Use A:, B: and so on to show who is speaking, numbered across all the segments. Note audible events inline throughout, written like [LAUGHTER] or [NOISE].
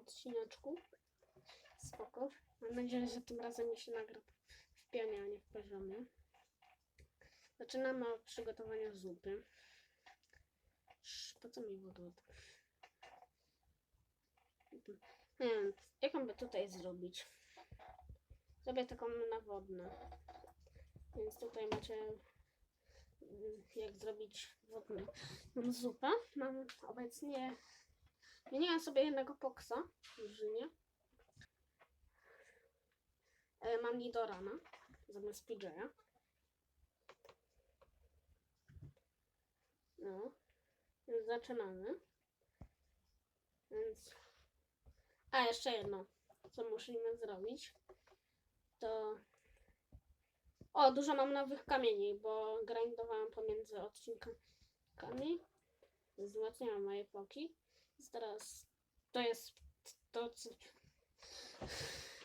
A: odcineczku. Spoko. Mam nadzieję, że tym razem mi się nagra w pianie, a nie w poziomie. Zaczynamy od przygotowania zupy. Po co mi w ogóle to? Nie wiem, jaką by tutaj zrobić? Zrobię taką nawodnę. Więc tutaj macie mm, jak zrobić wodną mam zupę. Mam obecnie Zmieniłam sobie jednego poksa w drużynie. E, Mam Nidorana zamiast PJ'a. No. Więc zaczynamy. Więc... A, jeszcze jedno. Co musimy zrobić? To... O, dużo mam nowych kamieni, bo grindowałam pomiędzy odcinkami. Wzmacniałam moje poki. Teraz to jest to, co...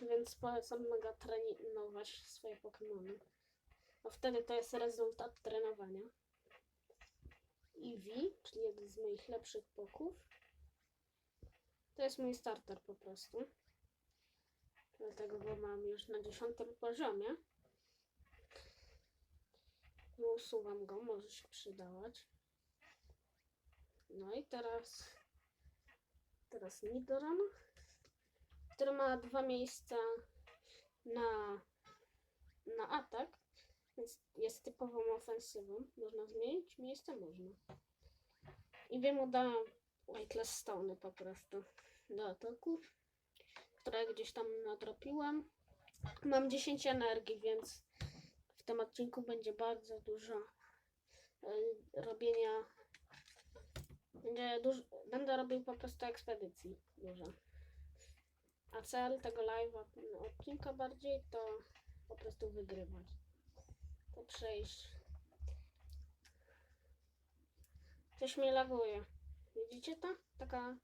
A: Więc polecam mega trenować swoje Pokémony. Bo wtedy to jest rezultat trenowania. Eevee, czyli jeden z moich lepszych poków. To jest mój starter po prostu. Dlatego go mam już na dziesiątym poziomie. No, usuwam go, może się przydawać. No i teraz teraz Nidoran, który ma dwa miejsca na, na atak, więc jest typową ofensywą. Można zmienić miejsce? Można. I wiem, udałem Whiteless Stone po prostu do ataku, które gdzieś tam nadrobiłem. Mam 10 energii, więc w tym odcinku będzie bardzo dużo y, robienia duż... Będę robił po prostu ekspedycji dużo. A cel tego live'a, no, odcinka bardziej, to po prostu wygrywać. To przejść. Coś mnie laguje. Widzicie to? Taka...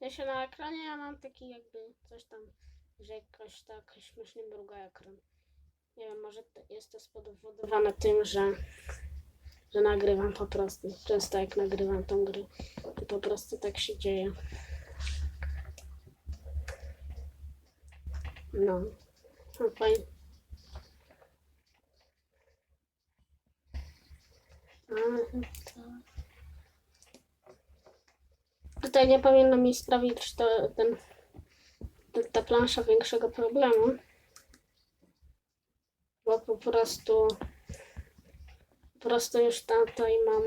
A: Ja się na ekranie, ja mam taki jakby coś tam, że jakoś tak śmiesznie mruga ekran. Nie wiem, może to jest to spowodowane tym, że że nagrywam po prostu. Często jak nagrywam tą grę, to po prostu tak się dzieje. No. no fajnie. Tutaj nie powinno mi sprawić to, ten, ta plansza większego problemu. Bo po prostu po prostu już tutaj mam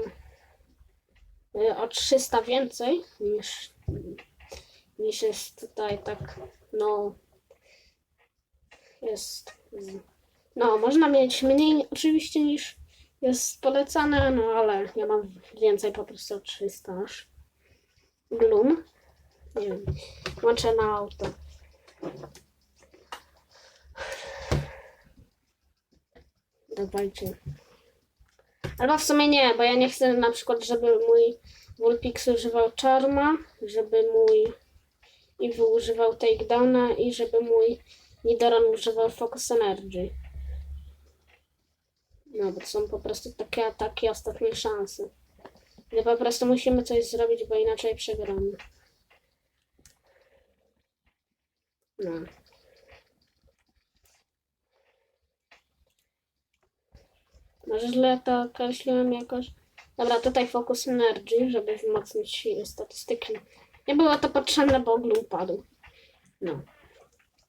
A: y, o 300 więcej niż, niż jest tutaj tak, no jest, no można mieć mniej oczywiście niż jest polecane, no ale ja mam więcej po prostu o 300 aż. Gloom, nie wiem, włączę na auto. Dawajcie. Albo w sumie nie, bo ja nie chcę na przykład, żeby mój Vulpix używał Charma, żeby mój Eevee używał Takedowna i żeby mój Nidoran używał Focus Energy. No, bo to są po prostu takie ataki ostatniej szansy. Gdy po prostu musimy coś zrobić, bo inaczej przegramy. No. Może źle to określiłem jakoś. Dobra, tutaj Focus Energy, żeby wzmocnić statystyki. Nie było to potrzebne, bo oglu upadł. No.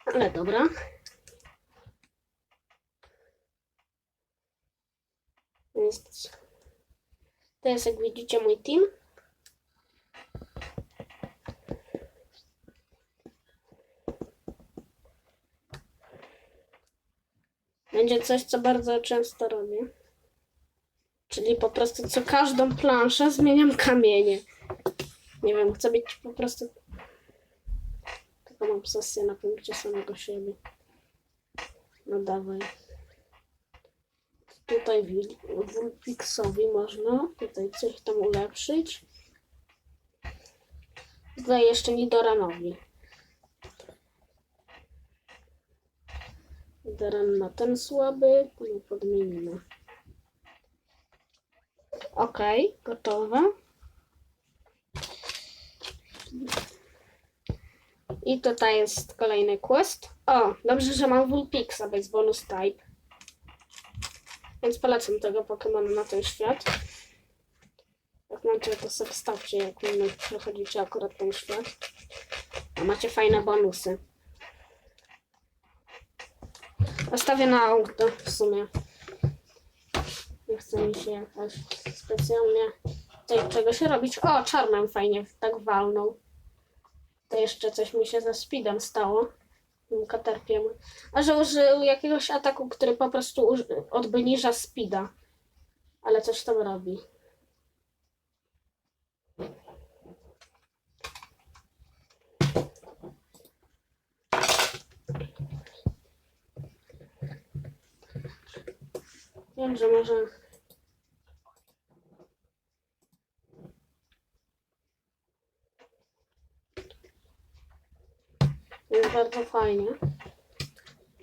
A: Ale dobra. Jest. To jest jak widzicie mój team. Będzie coś, co bardzo często robię. Czyli po prostu co każdą planszę zmieniam kamienie. Nie wiem, chcę być po prostu taką obsesję na punkcie samego siebie. No dawaj. Tutaj Vulpixowi można tutaj coś tam ulepszyć. Tutaj jeszcze Nidoranowi. Nidoran ma ten słaby, podmienimy. Okej, gotowe. I tutaj jest kolejny quest. O, dobrze, że mam Vulpixa, bo jest bonus type. Więc polecam tego Pokemona na ten świat. Jak macie, to sobie wstawcie, jak przechodzicie akurat ten świat. A macie fajne bonusy. Zostawię na auto w sumie. Nie chce mi się jakoś specjalnie tutaj czegoś robić. O, czarnem fajnie tak walnął. To jeszcze coś mi się ze speedem stało. Katerpiem. A że użył jakiegoś ataku, który po prostu obniża speeda. Ale coś tam robi. Wiem, że może. Jest bardzo fajnie.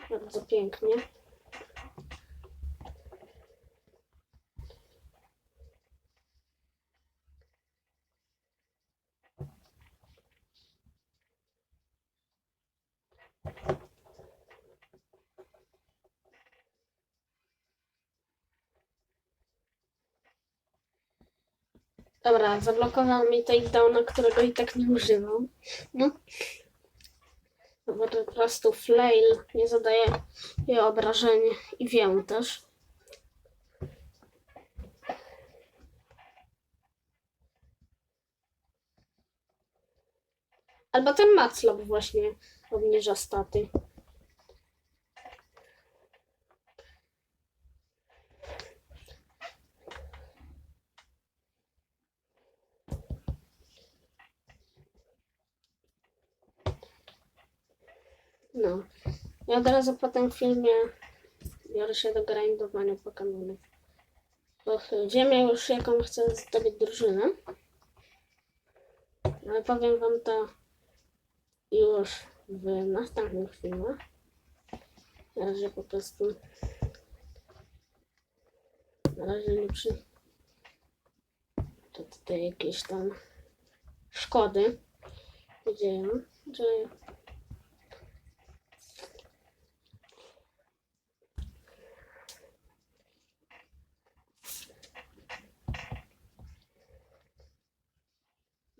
A: Bardzo pięknie. Dobra, zablokował mi takedowna, którego i tak nie używam. No. Bo to po prostu flail nie zadaje jej obrażeń i wiem też. Albo ten Maclop właśnie obniża staty. No. Ja od razu po tym filmie biorę się do grindowania Pokemonów. Bo wiem już jaką chcę zdobyć drużynę. Ale powiem wam to już w następnych filmach. Na razie po prostu na razie nie przy to tutaj jakieś tam szkody się dzieją, że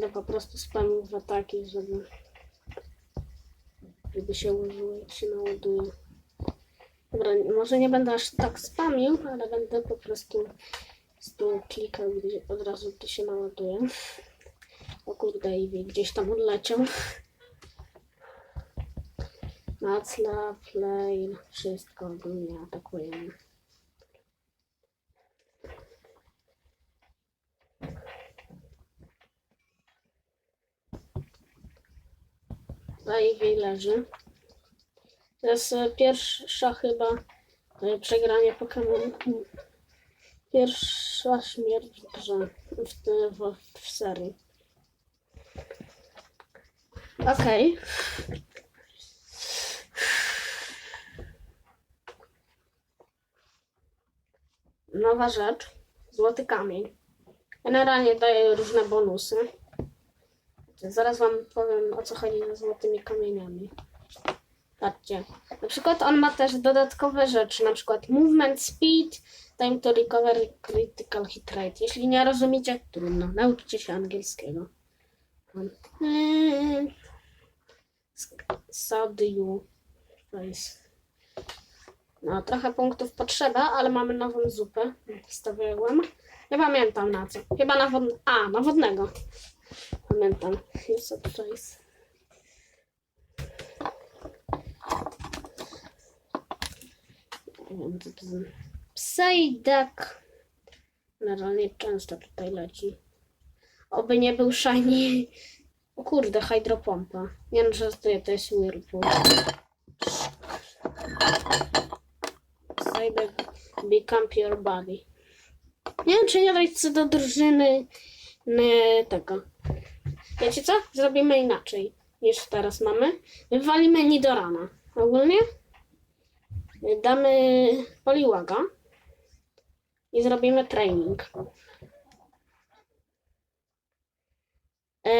A: Będę po prostu spamił w ataki, żeby, żeby się użyło, jak się naładuje. Dobra, może nie będę aż tak spamił, ale będę po prostu z tu klikał od razu, gdy się naładuje. O kurde, Ivy gdzieś tam odleciał. Macla, Flail, wszystko ogólnie atakujemy. Ivy leży. To jest e, pierwsza chyba e, przegranie Pokémon. Pierwsza śmierć w grze, w, w, w serii. Okej. Nowa rzecz. Złoty kamień. Generalnie daje różne bonusy. Zaraz wam powiem o co chodzi ze złotymi kamieniami. Patrzcie. Na przykład on ma też dodatkowe rzeczy, na przykład movement speed, time to recover, critical hit rate. Jeśli nie rozumiecie, trudno, nauczcie się angielskiego. Place. No, trochę punktów potrzeba, ale mamy nową zupę. Stawiałem. Nie pamiętam na co. Chyba na wod... A, na wodnego. Pamiętam. Jest od choice. wiem co to często tutaj leci. Oby nie był shiny. O kurde, hydropompa. Nie no, żartuję, to jest Whirlpool. Psejdak become your body. Nie wiem, czy nie dać do drużyny nie, tego. Wiecie co? Zrobimy inaczej niż teraz mamy. Wywalimy Nidorana. Ogólnie damy Poliłaga i zrobimy training. E...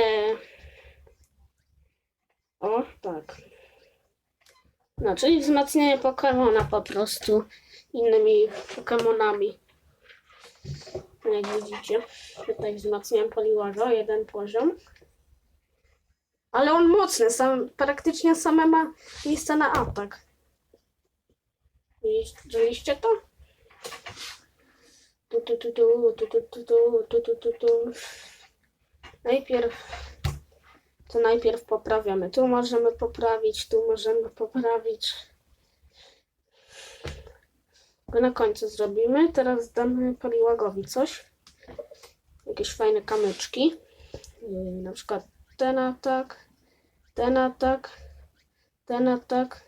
A: O, tak. No, czyli wzmacnianie Pokemona po prostu innymi Pokemonami. Jak widzicie, tutaj wzmacniam Poliłaga jeden poziom. Ale on mocny, sam, praktycznie same ma miejsce na atak. Widzieliście to? Tu, tu, tu, tu, tu, tu, tu, tu, tu, tu, tu, tu. Najpierw, to najpierw poprawiamy. Tu możemy poprawić, tu możemy poprawić. Go na końcu zrobimy. Teraz damy Poliłagowi coś. Jakieś fajne kamyczki. Yy, Na przykład ten atak, ten atak, ten atak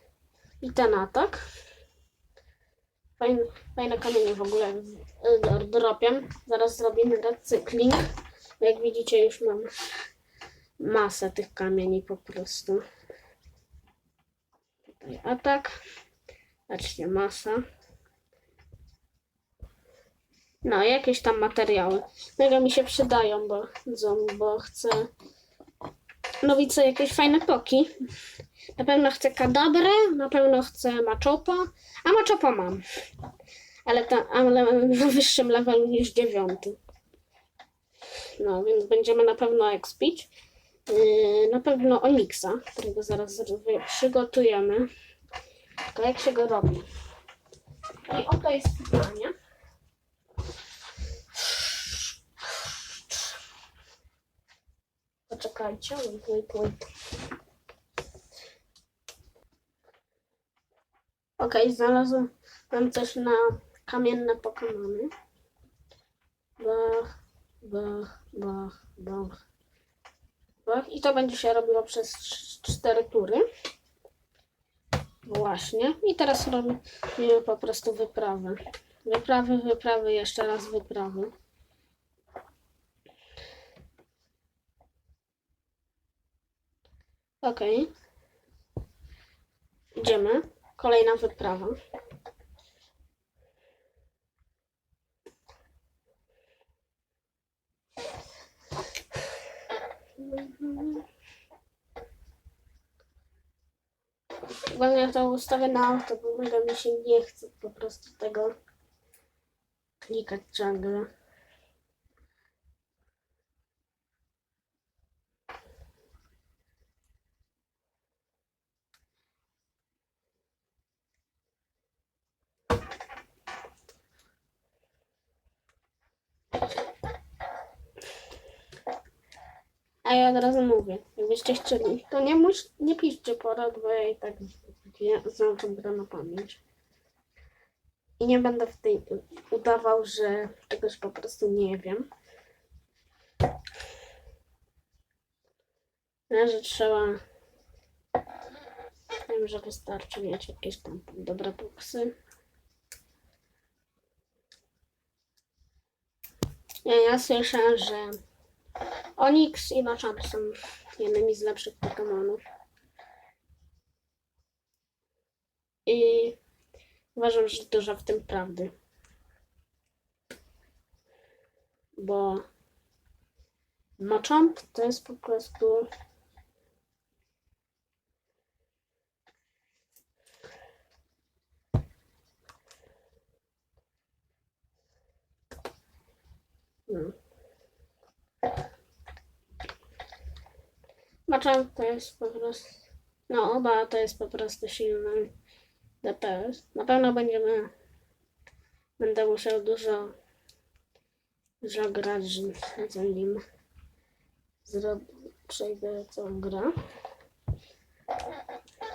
A: i ten atak. Fajne, fajne kamienie w ogóle yy, dropią. Zaraz zrobimy recykling. Jak widzicie już mam masę tych kamieni po prostu. Tutaj atak. Patrzcie, masa. No, jakieś tam materiały. Mega mi się przydają, bo, bo chcę robić sobie jakieś fajne poki. Na pewno chcę kadabrę, na pewno chcę maczopa, a maczopa mam. Ale, ta, ale na wyższym levelu niż dziewiąty. No, więc będziemy na pewno expić. Yy, na pewno Onixa, którego zaraz przygotujemy. Tylko jak się go robi? I oto jest pytanie. Poczekajcie, wait, wait, wait. Okej, znalazłem coś na kamienne Pokemony. Bach, bach, bach, bach. Bach. I to będzie się robiło przez cz- cztery tury. Właśnie. I teraz robimy po prostu wyprawy. Wyprawy, wyprawy, jeszcze raz wyprawy. Okej. Idziemy. Kolejna wyprawa. Ogólnie to ustawię na auto, bo mega mi się nie chce po prostu tego klikać ciągle. A ja od razu mówię, jakbyście chcieli, to nie, mus, nie piszcie porad, bo ja i tak wie- znam tą grę na pamięć. I nie będę w tej udawał, że czegoś po prostu nie wiem. No, że trzeba... Wiem, że wystarczy mieć jakieś tam dobre boksy. Ja, ja słyszę, że Onyx i Machamp są jednymi z lepszych Pokemonów. I uważam, że dużo w tym prawdy. Bo Machamp to jest po prostu no. To jest po prostu. No, oba to jest po prostu silny DPS. Na pewno będziemy. Będę musiał dużo. Dużo grać, zanim zrob... przejdę całą grę.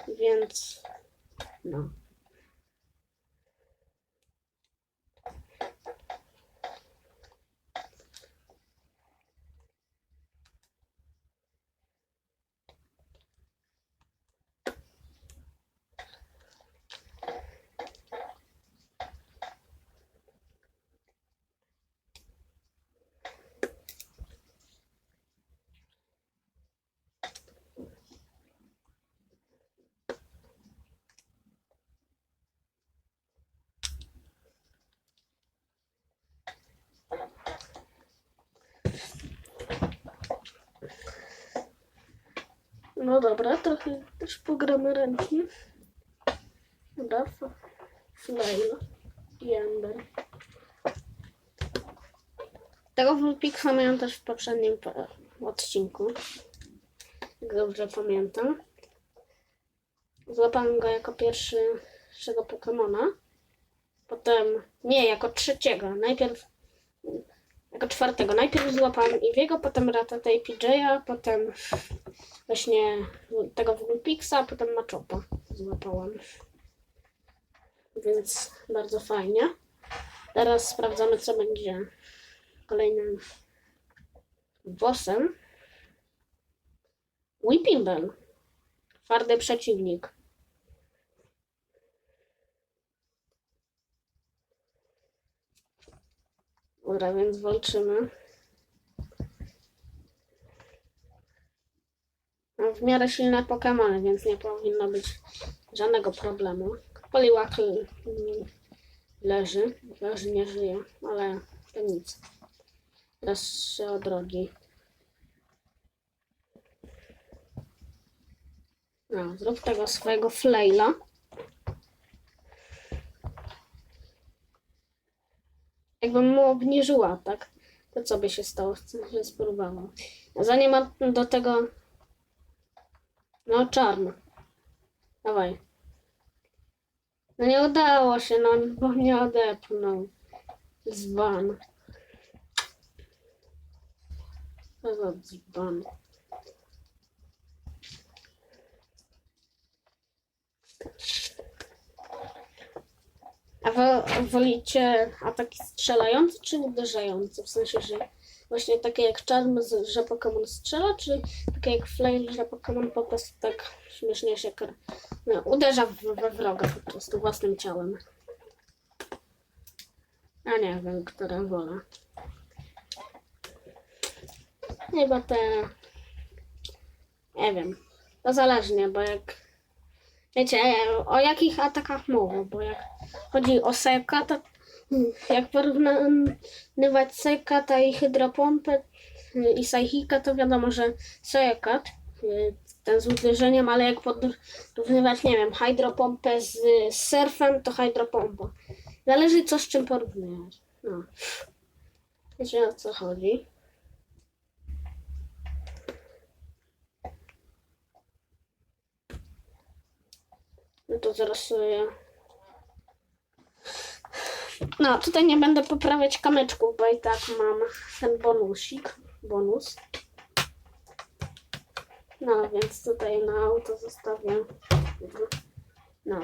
A: Więc. No. No dobra, trochę też pogramy ręcznie. Dobra, flail i ember. Tego Vulpixa miałem też w poprzednim pa- odcinku. Jak dobrze pamiętam. Złapałem go jako pierwszego Pokemona. Potem, nie, jako trzeciego. Najpierw, jako czwartego. Najpierw złapałem Eevee'ego, potem Rattata i PJ'a, potem właśnie tego Vulpixa, potem Machopa złapałem. Więc bardzo fajnie. Teraz sprawdzamy, co będzie kolejnym bossem. Whipping Bell. Twardy przeciwnik. Dobra, więc walczymy. Mam w miarę silne Pokémony, więc nie powinno być żadnego problemu. Poliwak l- leży, leży, nie żyje, ale to nic. Teraz się odrodzi. No, zrób tego swojego flaila. Jakbym mu obniżył atak, to co by się stało? Że spróbował. A zanim do tego... No, czarno. Dawaj. No nie udało się, no, bo mnie odepnął. Dzban. Co za. A wy wolicie ataki strzelające czy uderzające? W sensie, że właśnie takie jak Charm, z- że Pokémon strzela, czy takie jak Flail, że Pokémon po prostu tak śmiesznie się no, uderza we wroga po prostu własnym ciałem. Ja nie wiem, które wolę. Chyba te... Nie wiem. To zależnie, bo jak... Wiecie, o jakich atakach mówię, bo jak chodzi o Sekata, jak porównywać Sekata i Hydropompę y, i Psychika, to wiadomo, że Sekat, y, ten z uderzeniem, ale jak porównywać, nie wiem, Hydropompę z Surfem, to Hydropompa. Zależy co z czym porównywać. No. Wiecie o co chodzi. No to zaraz sobie... No, tutaj nie będę poprawiać kamyczków, bo i tak mam ten bonusik, bonus. No, więc tutaj na auto zostawię. No.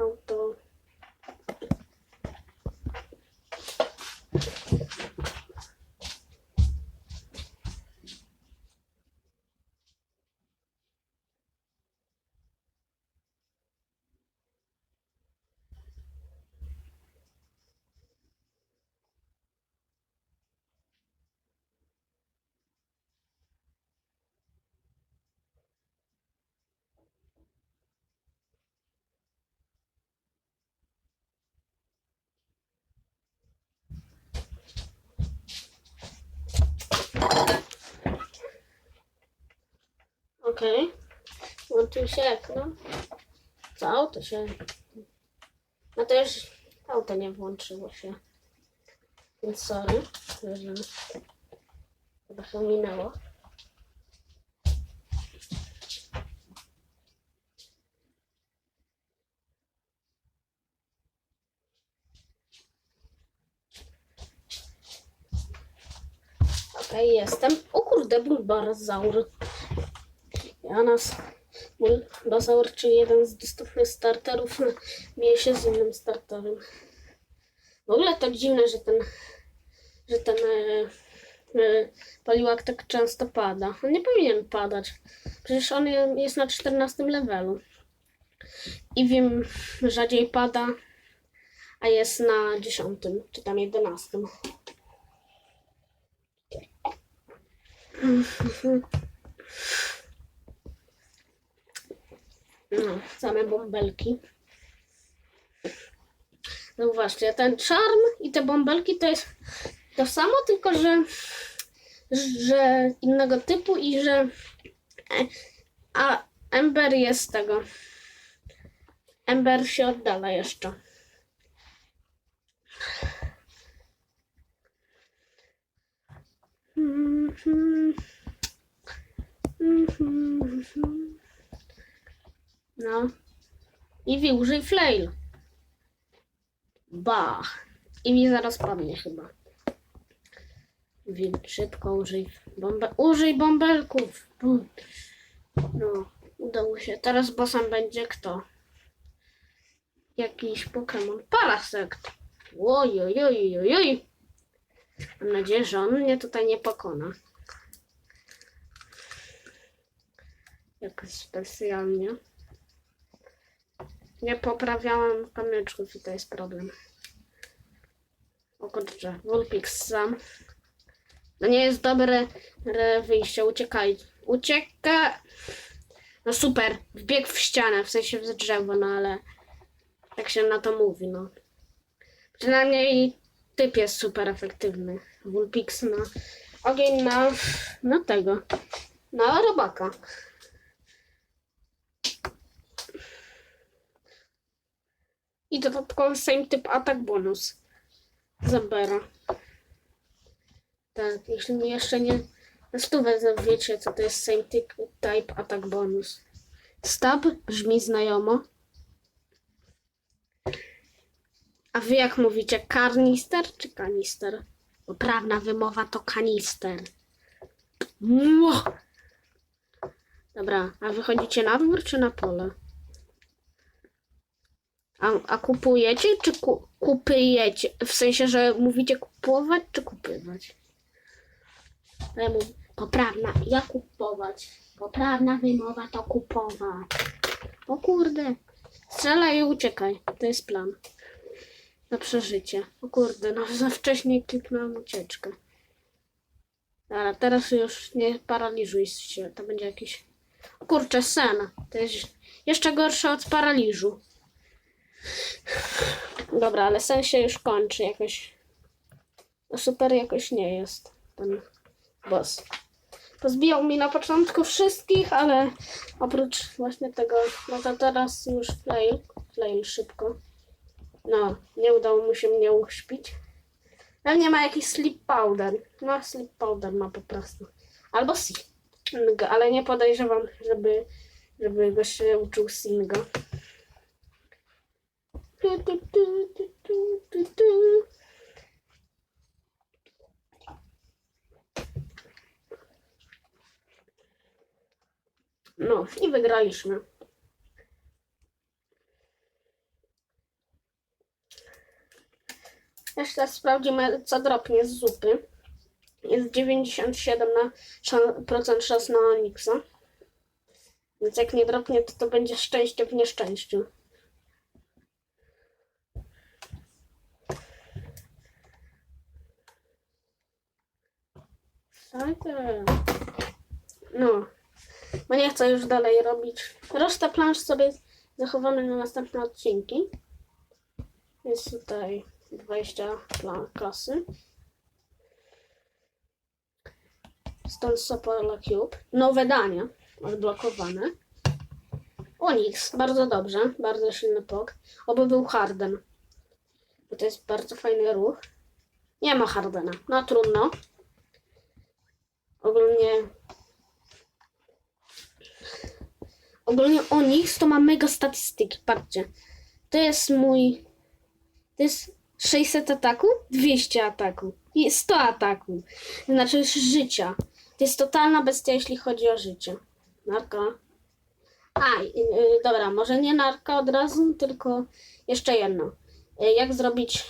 A: Auto. Okej. Włączył się ekran. Co auto się... No już auto nie włączyło się. Więc sorry, że trochę minęło. Okej, jestem. O kurde, bulbazaur. Ja nas bulbazaur, czyli jeden z dostępnych starterów, [LAUGHS] mieje się z innym starterem. W ogóle tak dziwne, że ten, że ten e, e, paliłak tak często pada. On nie powinien padać. Przecież on je- jest na 14 levelu. I wiem, rzadziej pada, a jest na 10, czy tam 11. [LAUGHS] No, same bąbelki. Zauważcie, ten czarm i te bąbelki to jest to samo, tylko że że innego typu i że e, a Ember jest tego. Ember się oddala jeszcze. Mhm. Mhm. No. I użyj flail. Ba. I mi zaraz padnie chyba. Wil, szybko użyj bombe... Użyj bąbelków. No, udało się. Teraz bossem będzie kto? Jakiś Pokémon. Parasekt. Oj, oj, oj, oj, oj. Mam nadzieję, że on mnie tutaj nie pokona. Jakoś specjalnie. Nie poprawiałem kamyczków i to jest problem. O kurczę, Vulpix sam. To nie jest dobre re wyjście, uciekaj. Ucieka! No super, wbiegł w ścianę, w sensie w drzewo, no ale tak się na to mówi, no. Przynajmniej typ jest super efektywny. Vulpix na ogień na, na tego, na robaka. I dodatkowo same typ atak bonus. Zabera. Tak, jeśli mi jeszcze nie na stówę wiecie, co to jest same typ, type atak bonus. Stab brzmi znajomo. A wy jak mówicie, karnister czy kanister? Poprawna wymowa to kanister. Ło! Dobra, a wychodzicie na dwór czy na pole? A, a kupujecie czy ku, kupujecie? W sensie, że mówicie kupować czy kupywać? Ja mówię, poprawna, ja kupować. Poprawna wymowa to kupować. O kurde. Strzelaj i uciekaj. To jest plan. Na przeżycie. O kurde, no za wcześnie kliknąłem ucieczkę. Ale teraz już nie paraliżuj się. To będzie jakiś... Kurczę, sen. To jest jeszcze gorsze od paraliżu. Dobra, ale sen się już kończy jakoś. No super jakoś nie jest ten boss. Pozbijał mi na początku wszystkich, ale oprócz właśnie tego, no to teraz już flail, flail szybko. No, nie udało mu się mnie uśpić. Pewnie ma jakiś sleep powder. No, sleep powder ma po prostu. Albo sing, ale nie podejrzewam, żeby, żeby go się uczył singa. Tu, tu, tu, tu, tu, tu, tu. No i wygraliśmy. Jeszcze sprawdzimy, co dropnie z zupy. Jest 97% na szan- szans na Onyxa. Więc jak nie dropnie, to to będzie szczęście w nieszczęściu. No. Bo nie chcę już dalej robić. Resztę plansz sobie zachowamy na następne odcinki. Jest tutaj 20 plan klasy. Stąd Sopola Cube. Nowe dania. Odblokowane. Onyx. Bardzo dobrze. Bardzo silny pok. Oby był Harden. Bo to jest bardzo fajny ruch. Nie ma Hardena. No trudno. Ogólnie ogólnie Onyx to ma mega statystyki. Patrzcie. To jest mój to jest 600 ataku, 200 ataku i 100 ataku. Znaczy życia. To jest totalna bestia, jeśli chodzi o życie. Narka. A, y, y, dobra, może nie narka od razu, tylko jeszcze jedno. Y, jak zrobić...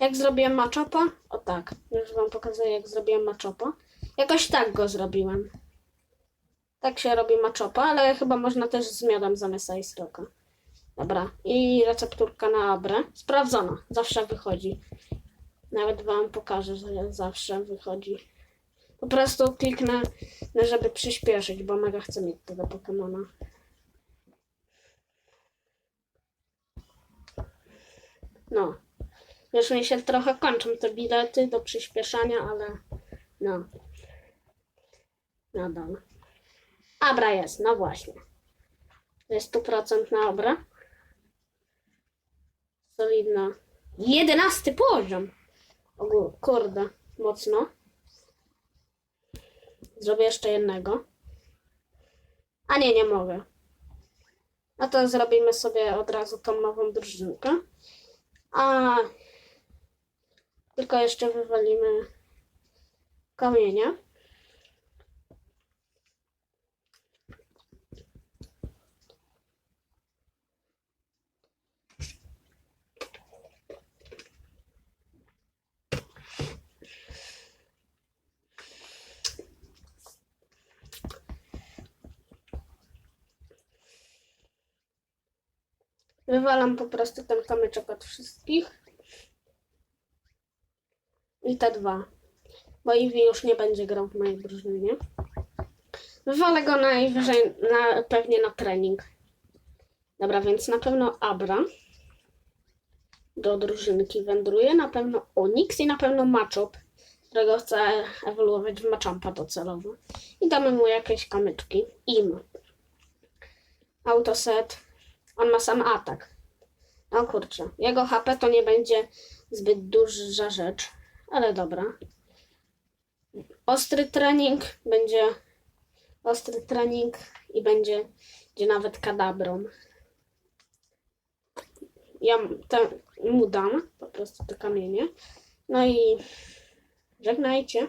A: Jak zrobiłem machopa? O tak, już wam pokazuję jak zrobiłem machopa. Jakoś tak go zrobiłem. Tak się robi machopa, ale chyba można też z miodem zamiast Ice. Dobra, i recepturka na abrę. Sprawdzona, zawsze wychodzi. Nawet wam pokażę, że zawsze wychodzi. Po prostu kliknę, żeby przyspieszyć, bo mega chcę mieć tego Pokemona. No. Już mi się trochę kończą te bilety do przyspieszania, ale No. Nadal. Abra jest, no właśnie. To jest 100% na Abra. Solidna. Jedenasty poziom. O kurde, mocno. Zrobię jeszcze jednego. A nie, nie mogę. No to zrobimy sobie od razu tą nową drużynkę. A tylko jeszcze wywalimy kamienie. Wywalam po prostu ten kamyczek od wszystkich. I te dwa. Bo Iwi już nie będzie grał w mojej drużynie. Wywalę go najwyżej, na, pewnie na trening. Dobra, więc na pewno Abra do drużynki wędruje. Na pewno Onyx i na pewno Machop, którego chcę ewoluować w Machampa docelowo. I damy mu jakieś kamyczki. Im. Autoset. On ma sam atak. No kurczę. Jego HP to nie będzie zbyt duża rzecz. Ale dobra. Ostry trening będzie ostry trening i będzie, będzie nawet kadabrą. Ja te, mu dam po prostu te kamienie. No i żegnajcie.